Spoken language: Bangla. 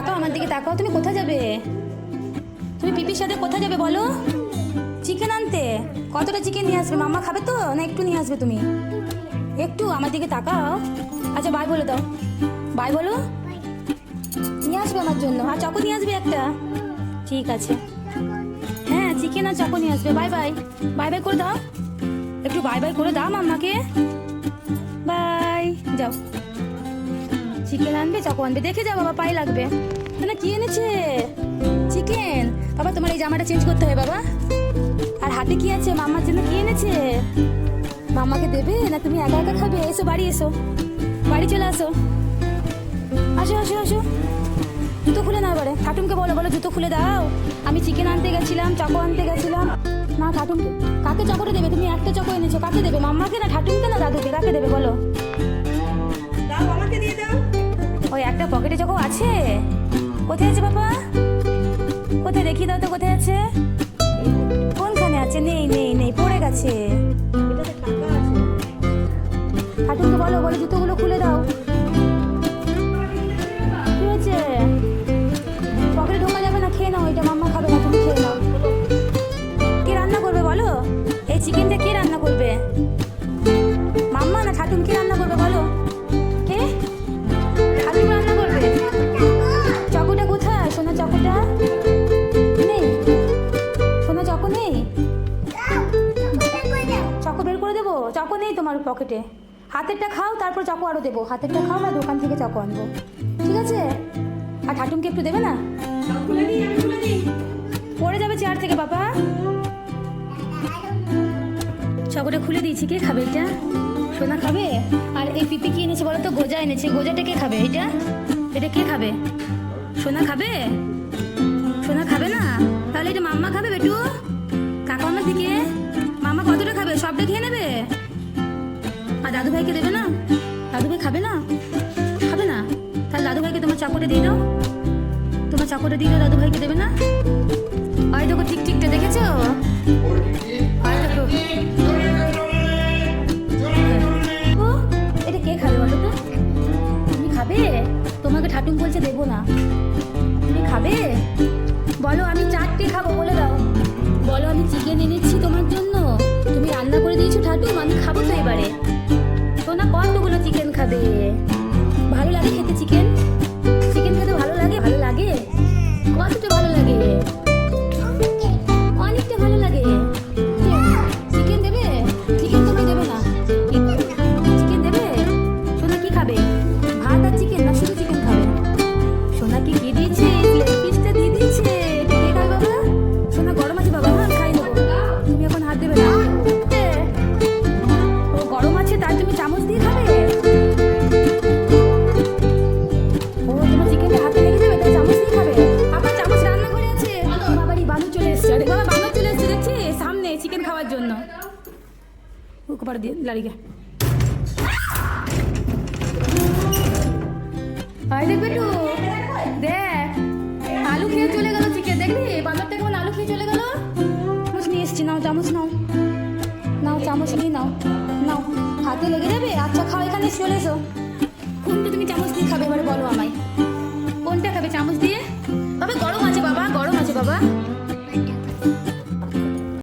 তাকাও আমার দিকে তাকাও, তুমি কোথায় যাবে? তুমি পিপির সাথে কোথায় যাবে বলো? চিকেন আনতে। কতটা চিকেন নিয়ে আসবে? মাম্মা খাবে তো? না একটু নিয়ে আসবে তুমি? একটু আমার দিকে তাকাও। আচ্ছা বাই বলে দাও। বাই বলো। নিয়ে আসবে আমার জন্য। আর চকো নিয়ে আসবে একটা? ঠিক আছে। হ্যাঁ চিকেন আর চকো নিয়ে আসবে। বাই বাই বাই বাই করে দাও। একটু বাই বাই করে দাও মাম্মাকে। বাই যাও। চিকেন আনবে, চকো আনবে। দেখে যাও বাবা, পায়ে লাগবে। না কি এনেছে? চিকেন। বাবা, তোমার এই জামাটা চেঞ্জ করতে হবে বাবা। আর হাতে কি আছে? মাম্মার জন্য কি এনেছে? মামাকে দেবে না তুমি একা একা খাবে? এসো, বাড়ি এসো। বাড়ি চলে আসো। আসো আসো আসো। জুতো খুলে না এবারে। কাটুনকে বলো বলো, জুতো খুলে দাও। আমি চিকেন আনতে গেছিলাম, চকো আনতে গেছিলাম। না কাটুনকে কাকে চকোটা দেবে? তুমি একটা চকো এনেছো, কাকে দেবে? মাম্মাকে না ঠাটুনকে না দাদুকে? কাকে দেবে বলো? কোথায় আছে বাবা? কোথায় দেখি দাও তো কোথায় আছে? তোমার পকেটে। হাতেরটা খাও, তারপর চকো আরও দেবো। হাতেরটা খাও না, দোকান থেকে চকো আনব। ঠিক আছে? আর ঠাটুনকে একটু দেবে না? পড়ে যাবে চেয়ার থেকে, বাবা। চকোটা খুলে দিয়েছি। কে খাবে এটা? সোনা খাবে? আর এই পিপি কি এনেছে বলো তো? গোজা এনেছে। গোজাটা কে খাবে? এটা? এটা কে খাবে? সোনা খাবে? সোনা খাবে না? তাহলে এটা মাম্মা খাবে? আর দাদু ভাইকে দেবে না? দাদু ভাই খাবে না? খাবে না? তাহলে দাদু ভাইকে তোমার চাকরে দিয়ে দাও। তোমার চাকরে দিয়ে দাও দাদু ভাইকে দেবে না? আয় দেখো ঠিক ঠিকটা দেখেছ আয় দেখো। ওকে পাড়ে দিয়ে লাড়িকে আয় দেখ আলু খেয়ে চলে গেল চিকেন দেখলি বানরটা কেমন আলু খেয়ে চলে গেল চামচ নিয়ে এসছি নাও চামচ নাও নাও চামচ নিয়ে নাও নাও হাতে লেগে যাবে আচ্ছা খাও এখানে চলে এসো কোনটা তুমি চামচ দিয়ে খাবে এবারে বলো